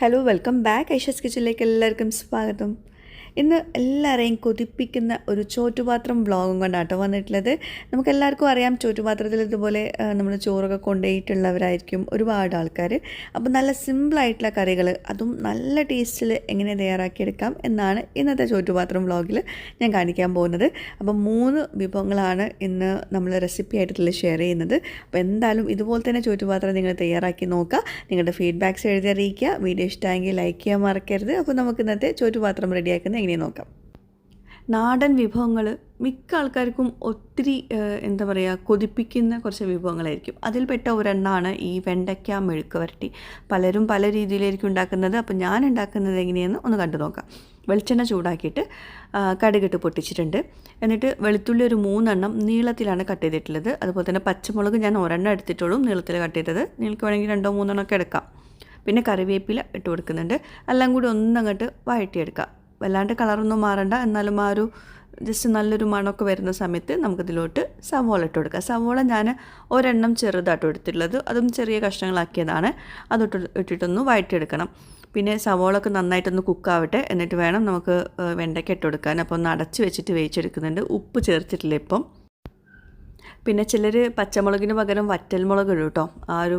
Hello welcome back Aisha's കിച്ചണിലേക്ക് എല്ലാവർക്കും സ്വാഗതം. ഇന്ന് എല്ലാവരെയും കൊതിപ്പിക്കുന്ന ഒരു ചോറ്റുപാത്രം വ്ളോഗും കൊണ്ടാട്ടോ വന്നിട്ടുള്ളത്. നമുക്ക് എല്ലാവർക്കും അറിയാം ചോറ്റുപാത്രത്തിൽ ഇതുപോലെ നമ്മൾ ചോറൊക്കെ കൊണ്ടുപോയിട്ടുള്ളവരായിരിക്കും ഒരുപാട് ആൾക്കാർ അപ്പോൾ നല്ല സിമ്പിളായിട്ടുള്ള കറികൾ അതും നല്ല ടേസ്റ്റിൽ എങ്ങനെ തയ്യാറാക്കിയെടുക്കാം എന്നാണ് ഇന്നത്തെ ചോറ്റുപാത്രം വ്ളോഗിൽ ഞാൻ കാണിക്കാൻ പോകുന്നത്. അപ്പോൾ മൂന്ന് വിഭവങ്ങളാണ് ഇന്ന് നമ്മൾ റെസിപ്പി ആയിട്ടുള്ള ഷെയർ ചെയ്യുന്നത്. അപ്പോൾ എന്തായാലും ഇതുപോലെ തന്നെ ചോറ്റുപാത്രം നിങ്ങൾ തയ്യാറാക്കി നോക്കുക. നിങ്ങളുടെ ഫീഡ്ബാക്ക്സ് എഴുതി അറിയിക്കുക. വീഡിയോ ഇഷ്ടമായെങ്കിൽ ലൈക്ക് ചെയ്യാൻ മറക്കരുത്. അപ്പോൾ നമുക്ക് ഇന്നത്തെ ചോറ്റുപാത്രം റെഡിയാക്കുന്നത് എങ്ങനെയാണ് നോക്കാം. നാടൻ വിഭവങ്ങൾ മിക്ക ആൾക്കാർക്കും ഒത്തിരി എന്താ പറയുക കൊതിപ്പിക്കുന്ന കുറച്ച് വിഭവങ്ങളായിരിക്കും. അതിൽപ്പെട്ട ഒരെണ്ണമാണ് ഈ വെണ്ടയ്ക്ക മെഴുക്ക് വരട്ടി. പലരും പല രീതിയിലായിരിക്കും ഉണ്ടാക്കുന്നത്. അപ്പോൾ ഞാൻ ഉണ്ടാക്കുന്നത് എങ്ങനെയെന്ന് ഒന്ന് കണ്ടു നോക്കാം. വെളിച്ചെണ്ണ ചൂടാക്കിയിട്ട് കടുകിട്ട് പൊട്ടിച്ചിട്ടുണ്ട്. എന്നിട്ട് വെളുത്തുള്ളി ഒരു മൂന്നെണ്ണം നീളത്തിലാണ് കട്ട് ചെയ്തിട്ടുള്ളത്. അതുപോലെ തന്നെ പച്ചമുളക് ഞാൻ ഒരെണ്ണം എടുത്തിട്ടുള്ളൂ നീളത്തിൽ കട്ട് ചെയ്തത്. നിങ്ങൾക്ക് വേണമെങ്കിൽ രണ്ടോ മൂന്നെണ്ണം ഒക്കെ എടുക്കാം. പിന്നെ കറിവേപ്പില ഇട്ട് കൊടുക്കുന്നുണ്ട്. എല്ലാം കൂടി ഒന്നങ്ങോട്ട് വഴറ്റിയെടുക്കുക വല്ലാണ്ട് കളറൊന്നും മാറണ്ട. എന്നാലും ആ ഒരു ജസ്റ്റ് നല്ലൊരു മണമൊക്കെ വരുന്ന സമയത്ത് നമുക്കിതിലോട്ട് സവോള ഇട്ട് കൊടുക്കുക സവോള ഞാൻ ഒരെണ്ണം ചെറുതായിട്ട് എടുത്തിട്ടുള്ളത്. അതും ചെറിയ കഷ്ണങ്ങളാക്കിയതാണ്. അതൊട്ട് ഇട്ടിട്ടൊന്ന് വഴറ്റിയെടുക്കണം പിന്നെ സവോളൊക്കെ നന്നായിട്ടൊന്ന് കുക്കാവട്ടെ. എന്നിട്ട് വേണം നമുക്ക് വെണ്ടയ്ക്ക് ഇട്ട് കൊടുക്കാൻ. അപ്പോൾ ഒന്ന് അടച്ച് വെച്ചിട്ട് വേവിച്ചെടുക്കുന്നുണ്ട്. ഉപ്പ് ചേർത്തിട്ടില്ല ഇപ്പം. പിന്നെ ചിലർ പച്ചമുളകിന് പകരം വറ്റൽമുളക് ഇടും കേട്ടോ ആ ഒരു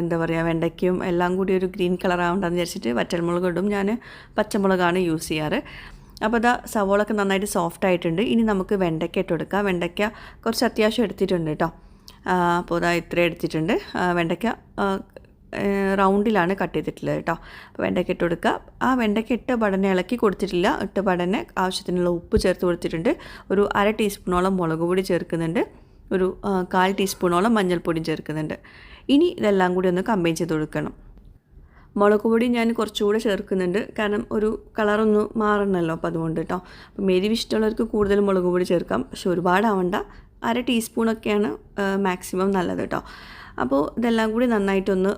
എന്താ പറയുക വെണ്ടയ്ക്കും എല്ലാം കൂടി ഒരു ഗ്രീൻ കളർ ആവണ്ടെന്ന് വിചാരിച്ചിട്ട് വറ്റൽമുളക് ഇടും. ഞാൻ പച്ചമുളകാണ് യൂസ് ചെയ്യാറ്. അപ്പോൾ ഇതാ സവോളൊക്കെ നന്നായിട്ട് സോഫ്റ്റ് ആയിട്ടുണ്ട്. ഇനി നമുക്ക് വെണ്ടയ്ക്ക ഇട്ട് കൊടുക്കാം. വെണ്ടയ്ക്ക കുറച്ച് അത്യാവശ്യം എടുത്തിട്ടുണ്ട് കേട്ടോ അപ്പോൾ ഇതാ ഇത്രയും എടുത്തിട്ടുണ്ട്. വെണ്ടയ്ക്ക റൗണ്ടിലാണ് കട്ട് ചെയ്തിട്ടുള്ളത് കേട്ടോ അപ്പോൾ വെണ്ടയ്ക്ക ഇട്ട് കൊടുക്കുക ആ വെണ്ടയ്ക്ക ഇട്ട പടനെ ഇളക്കി കൊടുത്തിട്ടില്ല. ഇട്ട പടനെ ആവശ്യത്തിനുള്ള ഉപ്പ് ചേർത്ത് കൊടുത്തിട്ടുണ്ട്. ഒരു അര ടീസ്പൂണോളം മുളക് പൊടി ചേർക്കുന്നുണ്ട്. ഒരു കാൽ ടീസ്പൂണോളം മഞ്ഞൾപ്പൊടിയും ചേർക്കുന്നുണ്ട്. ഇനി ഇതെല്ലാം കൂടി ഒന്ന് കമ്പൈൻ ചെയ്ത് കൊടുക്കണം. മുളക് പൊടി ഞാൻ കുറച്ചുകൂടെ ചേർക്കുന്നുണ്ട്. കാരണം ഒരു കളറൊന്ന് മാറണമല്ലോ അപ്പോൾ അതുകൊണ്ട് കേട്ടോ അപ്പോൾ എരിവ് ഇഷ്ടമുള്ളവർക്ക് കൂടുതൽ മുളക് പൊടി ചേർക്കാം. പക്ഷെ ഒരുപാടാവണ്ട. അര ടീസ്പൂണൊക്കെയാണ് മാക്സിമം നല്ലത് കേട്ടോ അപ്പോൾ ഇതെല്ലാം കൂടി നന്നായിട്ടൊന്ന്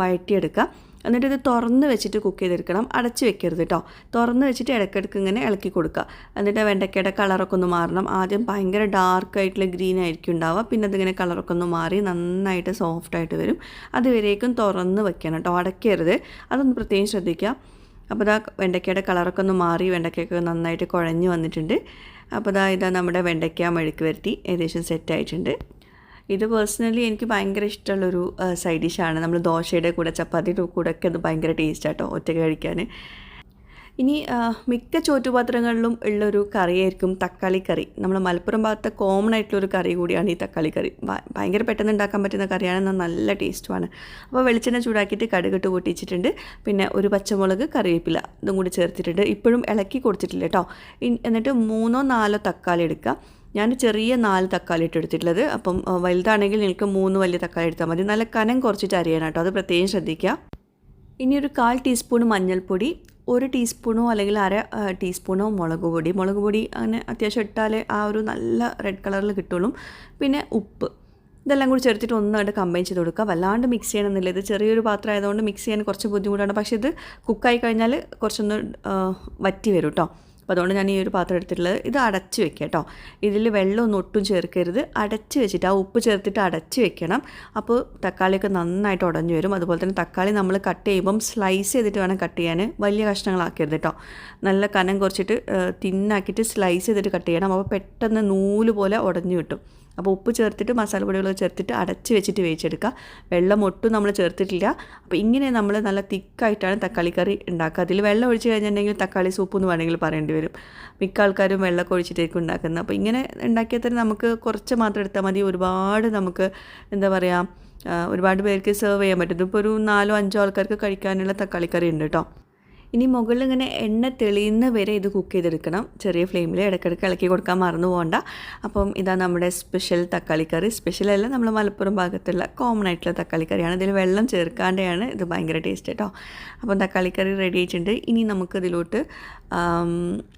വഴറ്റിയെടുക്കാം. എന്നിട്ട് ഇത് തുറന്ന് വെച്ചിട്ട് കുക്ക് ചെയ്തെടുക്കണം. അടച്ച് വെക്കരുത് കേട്ടോ തുറന്ന് വെച്ചിട്ട് ഇടയ്ക്കിടയ്ക്ക് ഇങ്ങനെ ഇളക്കി കൊടുക്കുക. എന്നിട്ട് വെണ്ടയ്ക്കയുടെ കളറൊക്കെ ഒന്ന് മാറണം. ആദ്യം ഭയങ്കര ഡാർക്ക് ആയിട്ടുള്ള ഗ്രീൻ ആയിരിക്കും ഉണ്ടാവുക. പിന്നെ അതിങ്ങനെ കളറൊക്കെ ഒന്ന് മാറി നന്നായിട്ട് സോഫ്റ്റ് ആയിട്ട് വരും. അതുവരേക്കും തുറന്ന് വെക്കണം കേട്ടോ അടയ്ക്കരുത്. അതൊന്ന് പ്രത്യേകം ശ്രദ്ധിക്കുക. അപ്പോൾ ഇതാ വെണ്ടയ്ക്കയുടെ കളറൊക്കെ ഒന്ന് മാറി വെണ്ടയ്ക്കൊക്കെ നന്നായിട്ട് കുഴഞ്ഞ് വന്നിട്ടുണ്ട്. അപ്പോൾ ഇതാ ഇതാ നമ്മുടെ വെണ്ടയ്ക്ക മെഴുക്ക് വരുത്തി ഏകദേശം സെറ്റ് ആയിട്ടുണ്ട്. ഇത് പേഴ്സണലി എനിക്ക് ഭയങ്കര ഇഷ്ടമുള്ളൊരു സൈഡ് ഡിഷാണ് നമ്മൾ ദോശയുടെ കൂടെ ചപ്പാത്തിയുടെ കൂടെ ഒക്കെ അത് ഭയങ്കര ടേസ്റ്റ് ആട്ടോ ഒറ്റ കഴിക്കാൻ ഇനി മിക്ക ചോറ്റുപാത്രങ്ങളിലും ഉള്ളൊരു കറിയായിരിക്കും തക്കാളി കറി. നമ്മൾ മലപ്പുറം ഭാഗത്തെ കോമൺ ആയിട്ടുള്ളൊരു കറി കൂടിയാണ് ഈ തക്കാളി കറി. ഭയങ്കര പെട്ടെന്ന് ഉണ്ടാക്കാൻ പറ്റുന്ന കറിയാണ് എന്നാൽ നല്ല ടേസ്റ്റുമാണ് അപ്പോൾ വെളിച്ചെണ്ണ ചൂടാക്കിയിട്ട് കടുകിട്ട് പൊട്ടിച്ചിട്ടുണ്ട്. പിന്നെ ഒരു പച്ചമുളക് കറിവേപ്പില ഇതും കൂടി ചേർത്തിട്ടുണ്ട്. ഇപ്പോഴും ഇളക്കി കൊടുത്തിട്ടില്ല കേട്ടോ എന്നിട്ട് മൂന്നോ നാലോ തക്കാളി എടുക്കുക. ഞാൻ ചെറിയ നാല് തക്കാളി ഇട്ട് എടുത്തിട്ടുള്ളത്. അപ്പം വലുതാണെങ്കിൽ നിങ്ങൾക്ക് മൂന്ന് വലിയ തക്കാളി എടുത്താൽ മതി. നല്ല കനം കുറച്ചിട്ട് അരിയണം കേട്ടോ. അത് പ്രത്യേകം ശ്രദ്ധിക്കുക. ഇനി ഒരു കാൽ ടീസ്പൂൺ മഞ്ഞൾപ്പൊടി ഒരു ടീസ്പൂണോ അല്ലെങ്കിൽ അര ടീസ്പൂണോ മുളക് പൊടി. മുളക് പൊടി അങ്ങനെ അത്യാവശ്യം ഇട്ടാലേ ആ ഒരു നല്ല റെഡ് കളറിൽ കിട്ടുള്ളൂ. പിന്നെ ഉപ്പ്. ഇതെല്ലാം കൂടി ചേർത്തിട്ട് ഒന്നായിട്ട് കമ്പൈൻ ചെയ്ത് കൊടുക്കുക. വല്ലാണ്ട് മിക്സ് ചെയ്യണമെന്നില്ല. ഇത് ചെറിയൊരു പാത്രം ആയതുകൊണ്ട് മിക്സ് ചെയ്യാൻ കുറച്ച് ബുദ്ധിമുട്ടാണ്. പക്ഷേ ഇത് കുക്കായി കഴിഞ്ഞാൽ കുറച്ചൊന്ന് വറ്റി വരും കേട്ടോ. അപ്പോൾ അതുകൊണ്ട് ഞാൻ ഈ ഒരു പാത്രം എടുത്തിട്ടുള്ളത് ഇത് അടച്ച് വെക്കുക കേട്ടോ. ഇതിൽ വെള്ളമൊന്നും ഒട്ടും ചേർക്കരുത്. അടച്ച് വെച്ചിട്ട് ആ ഉപ്പ് ചേർത്തിട്ട് അടച്ച് വെക്കണം. അപ്പോൾ തക്കാളിയൊക്കെ നന്നായിട്ട് ഉടഞ്ഞു വരും. അതുപോലെ തന്നെ തക്കാളി നമ്മൾ കട്ട് ചെയ്യുമ്പം സ്ലൈസ് ചെയ്തിട്ട് വേണം കട്ട് ചെയ്യാൻ. വലിയ കഷ്ണങ്ങളാക്കരുത് കേട്ടോ. നല്ല കനം കുറച്ചിട്ട് തിന്നാക്കിയിട്ട് സ്ലൈസ് ചെയ്തിട്ട് കട്ട് ചെയ്യണം. അപ്പോൾ പെട്ടെന്ന് നൂൽ പോലെ ഉടഞ്ഞു കിട്ടും. അപ്പോൾ ഉപ്പ് ചേർത്തിട്ട് മസാലപ്പൊടികളൊക്കെ ചേർത്തിട്ട് അടച്ച് വെച്ചിട്ട് വേവിച്ചെടുക്കുക. വെള്ളം ഒട്ടും നമ്മൾ ചേർത്തിട്ടില്ല. അപ്പോൾ ഇങ്ങനെ നമ്മൾ നല്ല തിക്കായിട്ടാണ് തക്കാളി കറി ഉണ്ടാക്കുക. അതിൽ വെള്ളം ഒഴിച്ച് കഴിഞ്ഞിട്ടുണ്ടെങ്കിൽ തക്കാളി സൂപ്പ് എന്ന് വേണമെങ്കിൽ പറയേണ്ടി വരും. മിക്ക ആൾക്കാരും വെള്ളമൊക്കെ ഒഴിച്ചിട്ടായിരിക്കും ഉണ്ടാക്കുന്നത്. അപ്പോൾ ഇങ്ങനെ ഉണ്ടാക്കിയാൽ തന്നെ നമുക്ക് കുറച്ച് മാത്രം എടുത്താൽ മതി. ഒരുപാട് നമുക്ക് എന്താ പറയുക ഒരുപാട് പേർക്ക് സെർവ് ചെയ്യാൻ പറ്റും. ഇപ്പോൾ ഒരു നാലോ അഞ്ചോ ആൾക്കാർക്ക് കഴിക്കാനുള്ള തക്കാളി കറി ഉണ്ട് കേട്ടോ. ഇനി മുകളിൽ ഇങ്ങനെ എണ്ണ തെളിയുന്ന വരെ ഇത് കുക്ക് ചെയ്തെടുക്കണം. ചെറിയ ഫ്ലെയിമിൽ ഇടയ്ക്കിടയ്ക്ക് ഇളക്കി കൊടുക്കാൻ മറന്നു പോകണ്ട. അപ്പം ഇതാ നമ്മുടെ സ്പെഷ്യൽ തക്കാളി കറി. സ്പെഷ്യൽ അല്ല നമ്മൾ മലപ്പുറം ഭാഗത്തുള്ള കോമൺ ആയിട്ടുള്ള തക്കാളി കറിയാണ്. ഇതിൽ വെള്ളം ചേർക്കാണ്ടെയാണ് ഇത് ഭയങ്കര ടേസ്റ്റ് കേട്ടോ അപ്പം തക്കാളി കറി റെഡി ആയിട്ടുണ്ട്. ഇനി നമുക്ക് ഇതിലോട്ട്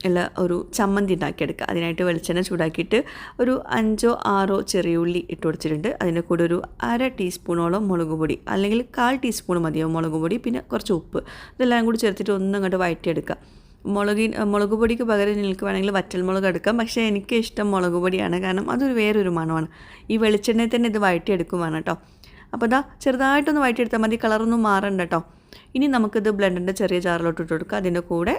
ഉള്ള ഒരു ചമ്മന്തി ഉണ്ടാക്കിയെടുക്കുക അതിനായിട്ട് വെളിച്ചെണ്ണ ചൂടാക്കിയിട്ട് ഒരു അഞ്ചോ ആറോ ചെറിയ ഉള്ളി ഇട്ട് കൊടുത്തിട്ടുണ്ട്. അതിന്റെ കൂടെ ഒരു അര ടീസ്പൂണോളം മുളക് പൊടി അല്ലെങ്കിൽ കാൽ ടീസ്പൂൺ മതിയാവും മുളക് പൊടി പിന്നെ കുറച്ച് ഉപ്പ്. ഇതെല്ലാം കൂടി ചേർത്തിട്ട് ഒന്നും അങ്ങോട്ട് വഴറ്റിയെടുക്കുക മുളകി മുളക് പൊടിക്ക് പകരം നിങ്ങൾക്ക് വേണമെങ്കിൽ വറ്റൽമുളക് എടുക്കാം. പക്ഷേ എനിക്ക് ഇഷ്ടം മുളക് പൊടിയാണ് കാരണം അതൊരു വേറൊരു മണമാണ്. ഈ വെളിച്ചെണ്ണയിൽ തന്നെ ഇത് വഴറ്റിയെടുക്കുവാണ് കേട്ടോ. അപ്പോൾ ഇതാ ചെറുതായിട്ടൊന്ന് വഴറ്റിയെടുത്താൽ മതി. കളറൊന്നും മാറണ്ട കേട്ടോ. ഇനി നമുക്കിത് ബ്ലെൻഡിന്റെ ചെറിയ ജാറിലോട്ട് ഇട്ട് കൊടുക്കുക. അതിന്റെ കൂടെ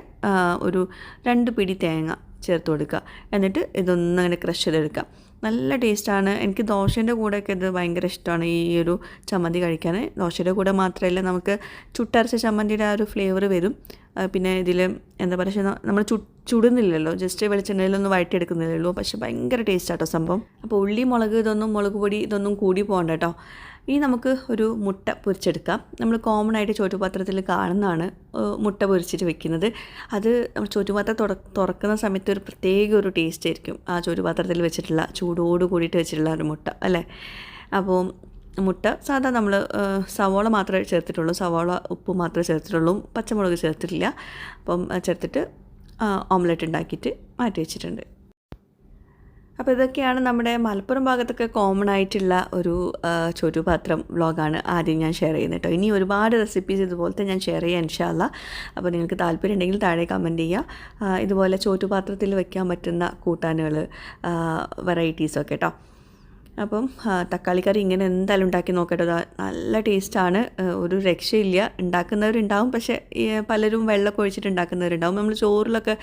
ഒരു രണ്ട് പിടി തേങ്ങ ചേർത്ത് കൊടുക്കുക. എന്നിട്ട് ഇതൊന്നും അങ്ങനെ ക്രഷ് ചെയ്തെടുക്കുക. നല്ല ടേസ്റ്റാണ്. എനിക്ക് ദോശേന്റെ കൂടെയൊക്കെ ഇത് ഭയങ്കര ഇഷ്ടമാണ് ഈ ഒരു ചമ്മന്തി കഴിക്കാൻ ദോശയുടെ കൂടെ മാത്രമല്ല നമുക്ക് ചുട്ടരച്ച ചമ്മന്തിയുടെ ആ ഒരു ഫ്ലേവർ വരും. പിന്നെ ഇതിൽ എന്താ പറയുക നമ്മൾ ചു ചുടുന്നില്ലല്ലോ ജസ്റ്റ് വെളിച്ചെണ്ണയിലൊന്നും വഴറ്റിയെടുക്കുന്നില്ലല്ലോ പക്ഷേ ഭയങ്കര ടേസ്റ്റ് ആട്ടോ സംഭവം. അപ്പോൾ ഉള്ളി മുളക് ഇതൊന്നും മുളക് പൊടി ഇതൊന്നും കൂടി പോകണ്ട കേട്ടോ ഇനി നമുക്ക് ഒരു മുട്ട പൊരിച്ചെടുക്കാം. നമ്മൾ കോമൺ ആയിട്ട് ചോറ്റുപാത്രത്തിൽ കാണുന്നതാണ് മുട്ട പൊരിച്ചിട്ട് വെക്കുന്നത്. അത് നമ്മൾ ചോറ്റുപാത്രം തുറ തുറക്കുന്ന സമയത്ത് ഒരു പ്രത്യേക ഒരു ടേസ്റ്റ് ആയിരിക്കും ആ ചോറ്റുപാത്രത്തിൽ വെച്ചിട്ടുള്ള ചൂടോട് കൂടിയിട്ട് വെച്ചിട്ടുള്ള ഒരു മുട്ട അല്ലേ? അപ്പോൾ മുട്ട സാധാ നമ്മൾ സവോള മാത്രമേ ചേർത്തിട്ടുള്ളൂ. സവോള ഉപ്പ് മാത്രമേ ചേർത്തിട്ടുള്ളൂ. പച്ചമുളക് ചേർത്തിട്ടില്ല. അപ്പം ചേർത്തിട്ട് ഓംലെറ്റ് ഉണ്ടാക്കിയിട്ട് മാറ്റി വെച്ചിട്ടുണ്ട്. അപ്പോൾ ഇതൊക്കെയാണ് നമ്മുടെ മലപ്പുറം ഭാഗത്തൊക്കെ കോമൺ ആയിട്ടുള്ള ഒരു ചുറ്റുപാത്രം വ്ളോഗാണ് ആദ്യം ഞാൻ ഷെയർ ചെയ്യുന്നത് കേട്ടോ ഇനി ഒരുപാട് റെസിപ്പീസ് ഇതുപോലത്തെ ഞാൻ ഷെയർ ചെയ്യാം ഇൻഷാല്ല അപ്പോൾ നിങ്ങൾക്ക് താല്പര്യം ഉണ്ടെങ്കിൽ താഴെ കമന്റ് ചെയ്യുക ഇതുപോലെ ചോറ്റുപാത്രത്തിൽ വയ്ക്കാൻ പറ്റുന്ന കൂട്ടാനുകൾ വെറൈറ്റീസൊക്കെ കേട്ടോ അപ്പം തക്കാളി തക്കാളിക്കറി ഇങ്ങനെ എന്തായാലും ഉണ്ടാക്കി നോക്കട്ടെ. നല്ല ടേസ്റ്റാണ് ഒരു രക്ഷയില്ല. ഉണ്ടാക്കുന്നവരുണ്ടാവും പക്ഷേ പലരും വെള്ളമൊക്കെ ഒഴിച്ചിട്ട് ഉണ്ടാക്കുന്നവരുണ്ടാവും. നമ്മൾ ചോറിലൊക്കെ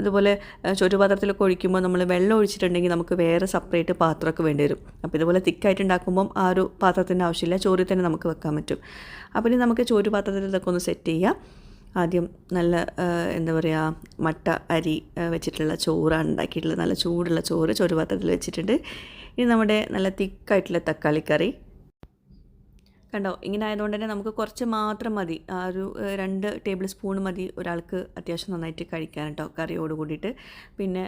ഇതുപോലെ ചോറ്റുപാത്രത്തിലൊക്കെ ഒഴിക്കുമ്പോൾ നമ്മൾ വെള്ളം ഒഴിച്ചിട്ടുണ്ടെങ്കിൽ നമുക്ക് വേറെ സെപ്പറേറ്റ് പാത്രമൊക്കെ വേണ്ടി വരും. അപ്പോൾ ഇതുപോലെ തിക്കായിട്ട് ഉണ്ടാക്കുമ്പം ആ ഒരു പാത്രത്തിന്റെ ആവശ്യമില്ല. ചോറിൽ തന്നെ നമുക്ക് വെക്കാൻ പറ്റും. അപ്പോൾ ഇനി നമുക്ക് ചോറ്റുപാത്രത്തിൽ ഇതൊക്കെ ഒന്ന് സെറ്റ് ചെയ്യാം. ആദ്യം നല്ല എന്താ പറയുക മട്ട അരി വെച്ചിട്ടുള്ള ചോറാണ് ഉണ്ടാക്കിയിട്ടുള്ളത്. നല്ല ചൂടുള്ള ചോറ് ചോറ് പാത്രത്തിൽ വെച്ചിട്ടുണ്ട്. ഇനി നമ്മുടെ നല്ല തിക്കായിട്ടുള്ള തക്കാളി കറി കണ്ടോ? ഇങ്ങനെ ആയതുകൊണ്ട് തന്നെ നമുക്ക് കുറച്ച് മാത്രം മതി. ആ ഒരു രണ്ട് ടേബിൾ സ്പൂൺ മതി ഒരാൾക്ക് അത്യാവശ്യം നന്നായിട്ട് കഴിക്കാൻ കേട്ടോ കറിയോട് കൂടിയിട്ട്. പിന്നെ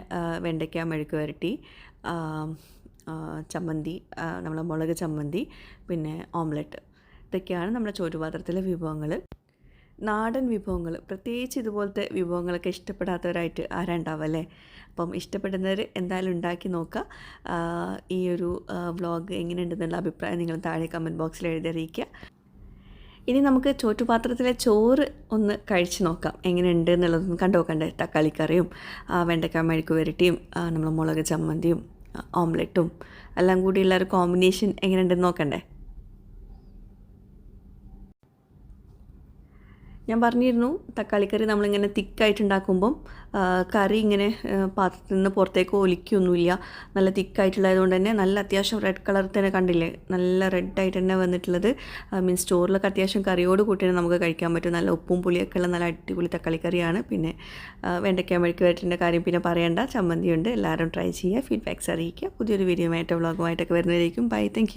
വെണ്ടയ്ക്ക മെഴുക്ക് വരട്ടി ചമ്മന്തി നമ്മളെ മുളക് ചമ്മന്തി പിന്നെ ഓംലെറ്റ്. ഇതൊക്കെയാണ് നമ്മുടെ ചോറ്റുപാത്രത്തിലെ വിഭവങ്ങൾ നാടൻ വിഭവങ്ങൾ പ്രത്യേകിച്ച് ഇതുപോലത്തെ വിഭവങ്ങളൊക്കെ ഇഷ്ടപ്പെടാത്തവരായിട്ട് ആരാണ്ടാവല്ലേ അപ്പം ഇഷ്ടപ്പെടുന്നവർ എന്തായാലും ഉണ്ടാക്കി നോക്കുക. ഈ ഒരു വ്ളോഗ് എങ്ങനെയുണ്ടെന്നുള്ള അഭിപ്രായം നിങ്ങൾ താഴെ കമന്റ് ബോക്സിൽ എഴുതി അറിയിക്കുക. ഇനി നമുക്ക് ചോറ്റുപാത്രത്തിലെ ചോറ് ഒന്ന് കഴിച്ച് നോക്കാം. എങ്ങനെയുണ്ട് എന്നുള്ളതൊന്ന് കണ്ടു? നോക്കണ്ടേ തക്കാളിക്കറിയും കറിയും വെണ്ടയ്ക്ക മെഴുക്ക് വരട്ടിയും നമ്മൾ മുളക് ചമ്മന്തിയും ഓംലെറ്റും എല്ലാം കൂടിയുള്ള ഒരു കോമ്പിനേഷൻ എങ്ങനെയുണ്ടെന്ന് നോക്കണ്ടേ? ഞാൻ പറഞ്ഞിരുന്നു തക്കാളിക്കറി നമ്മളിങ്ങനെ തിക്കായിട്ട് ഉണ്ടാക്കുമ്പം ആ, കറി ഇങ്ങനെ പാത്രത്തിൽ നിന്ന് പുറത്തേക്ക് ഒലിക്കൊന്നുമില്ല. നല്ല തിക്കായിട്ടുള്ളതുകൊണ്ട് തന്നെ നല്ല അത്യാവശ്യം റെഡ് കളർ തന്നെ കണ്ടില്ലേ? നല്ല റെഡായിട്ട് തന്നെ വന്നിട്ടുള്ളത്. മീൻസ് സ്റ്റോറിലൊക്കെ അത്യാവശ്യം കറിയോട് കൂട്ടി തന്നെ നമുക്ക് കഴിക്കാൻ പറ്റും. നല്ല ഉപ്പും പുളിയൊക്കെ ഉള്ള നല്ല അടിപൊളി തക്കാളിക്കറിയാണ്. പിന്നെ വെണ്ടയ്ക്ക മെഴുക്ക് വരട്ടിന്റെ കാര്യം പിന്നെ പറയേണ്ട. ചമ്മന്തിയുണ്ട്. എല്ലാവരും ട്രൈ ചെയ്യുക. ഫീഡ്ബാക്ക്സ് അറിയിക്കുക. പുതിയൊരു വീഡിയോ ആയിട്ട് വ്ളോഗുമായിട്ടൊക്കെ വരുന്നതായിരിക്കും ബൈ താങ്ക്